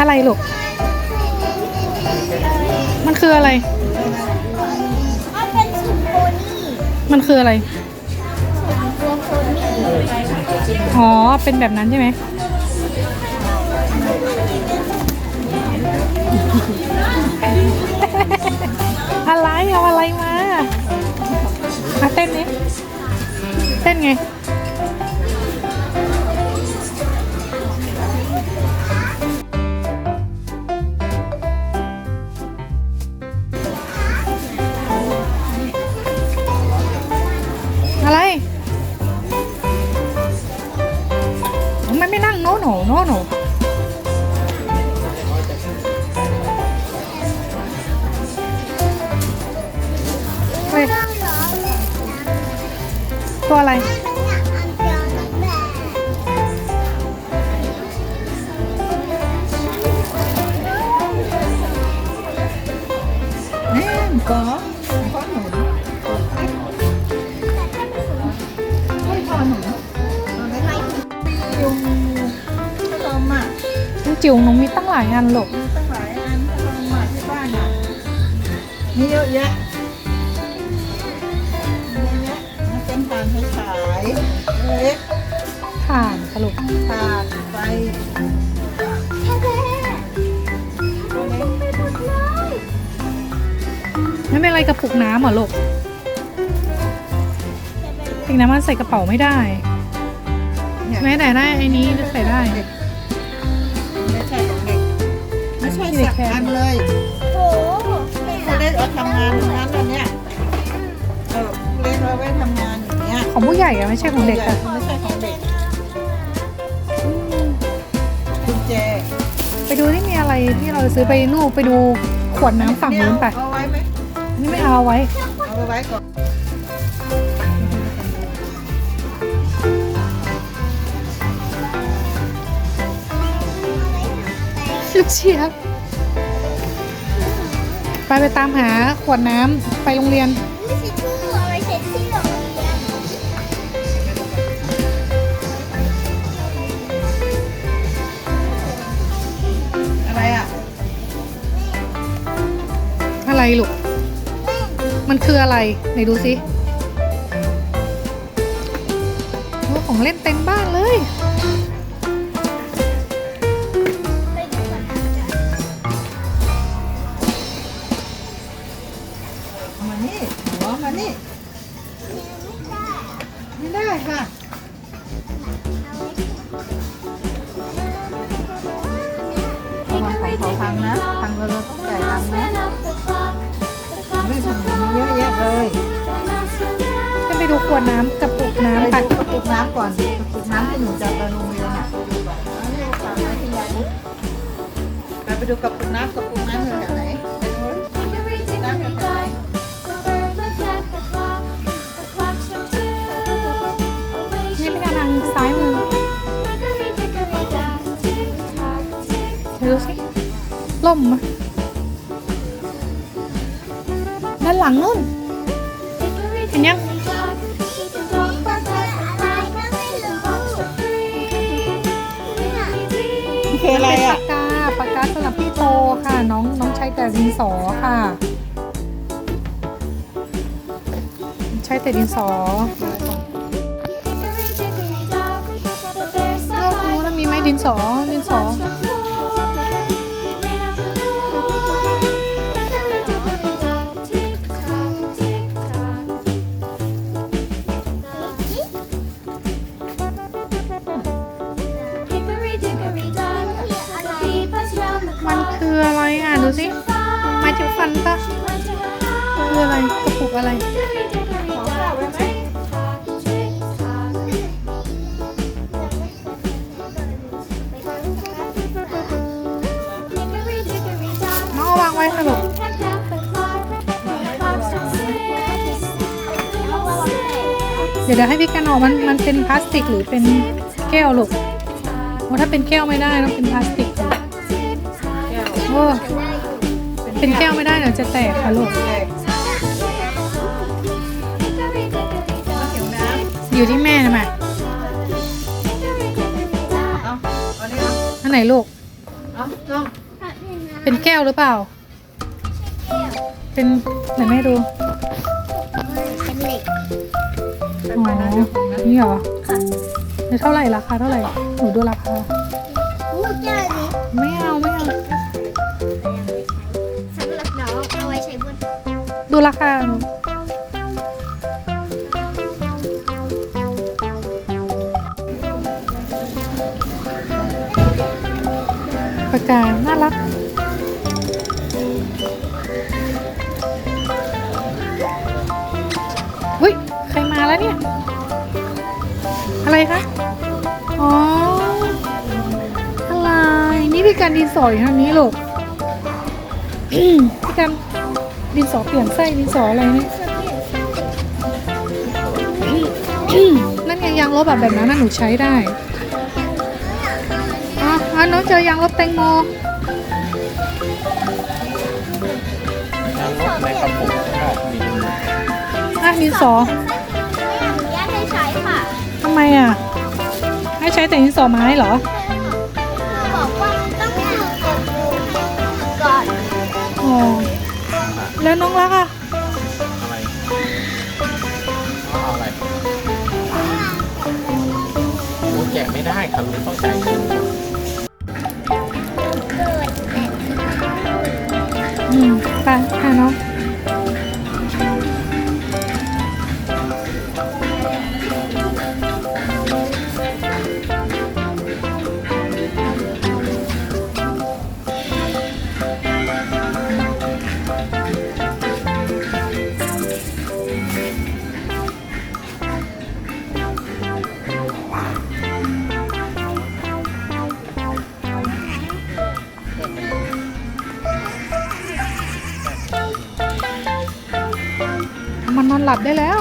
อะไรลูก มันคืออะไร มันเป็นชิมโปนี่มันคืออะไร ตัวโพนี่อ๋อ เป็นแบบนั้นใช่ไหม อะไร เอาอะไรมามาเต้นนี้ เต้นไงำไมไม่นั่งโน่โหนโน่โหนเฮ้ยต้องร้องแบบตัวอะไร จิ๋วน้องมีตั้งหลายอันหลกมีตั้งหลายอันพัดลมอะที่บ้านอะมีเยอะแยะมีเยอะแยะมันเป็นทานให้ขายเล็กถ่านค่ะลูกทานไฟแค่ไปไม่เป็นไรกระปุกน้ำเหรอลูกถึงน้ำมันใส่กระเป๋าไม่ได้เนี่ยแม้แต่ได้ไอ้นี้ใส่ได้ เด็ก ไม่ใช่สักอันเลยโหเขาได้เอาทำงานทั้งนั้นเลยเนี่ยเออเล็กเราไว้ทำงานอย่างเงี้ยของผู้ใหญ่อะไม่ใช่ของเด็กอะไม่ใช่ของเด็กกุญแจไปดูที่มีอะไรที่เราซื้อไปนู่นไปดูขวดน้ำฝั่งนู้นไปเอาไว้ไหมนี่ไม่เอาไว้ เอาไว้ก่อนเชียบ ไปไปตามหาขวดน้ำไปโรงเรียน ไม่ใช่ชื่อเอาไว้เช็ดที่โรงเรียนอะไรอะ อะไรลูก มันคืออะไร ไหนดูสิโอ้ของเล่นเต็มบ้านเลย ไม่ได้ค่ะระวังของเขาพังนะพังแล้วเราต้องจ่ายตังค์นะไม่ทำอย่างนี้เยอะแยะเลยจะไปดูขวดน้ำกับปุกน้ำไปไปดูกระปุกน้ำก่อนกระปุกน้ำที่หนูจะเอาไปโรงเรียนอะไปไปดูกระปุกน้ำกระปุกน้ำอยู่แถวไหนไปดูน้ำอยู่แถว มมะด้านหลังนู่นเห็นยังคืออะไรเป็นอะปากกาปากกาสำหรับพี่โตค่ะ น้องน้องใช้แต่ดินสอค่ะ ใช้แต่ดินสอโลกนู้นแล้วมีไหมดินสอดินสอ เดี๋ยวเดี๋ยวให้พี่กันออกมันมันเป็นพลาสติกหรือเป็นแก้วลูกโอ้ถ้าเป็นแก้วไม่ได้ต้องเป็นพลาสติกโอ้เป็นแก้วไม่ได้เดี๋ยวจะแตกค่ะลูกอยู่ที่แม่นะแม่เอาเอานี่เอาอันไหนลูกเอ้าน้องเป็นแก้วหรือเปล่า เป็นไหนแม่ดูเป็นเหล็ก อ๋อนี่เหรอนี่เท่าไหร่ราคาเท่าไหร่หนูดูราคาอู้เจ้านี้ไม่เอาไม่เอาสำหรับน้องเอาไว้ใช้บนดูราคาหนูปากกาน่ารัก แล้วเนี่ย อะไรคะ อ๋อ อะไร นี่พี่กันดินสออยู่ทางนี้ลูกพี่กันดินสอเปลี่ยนไส้ดินสออะไรเนี่ยนั่นไงยางลบแบบแบบนั้นน่ะหนูใช้ได้อ๋ออ๋อน้องเจอยางลบแตงโมน้ำรถในกระปุกก็มีอะดินสอไม่อ ไมอะ ให้ใช้แต่ดินสอไม้เหรอ บอกว่าต้องฝึกกดดูให้ก่อนอ๋อ แล้วน้องรักอะ อะไรเอาอะไรโอ้แกะไม่ได้ครับมันต้องจ่ายเงินก่อนเกิด อืม ไปค่ะน้อง หลับได้แล้ว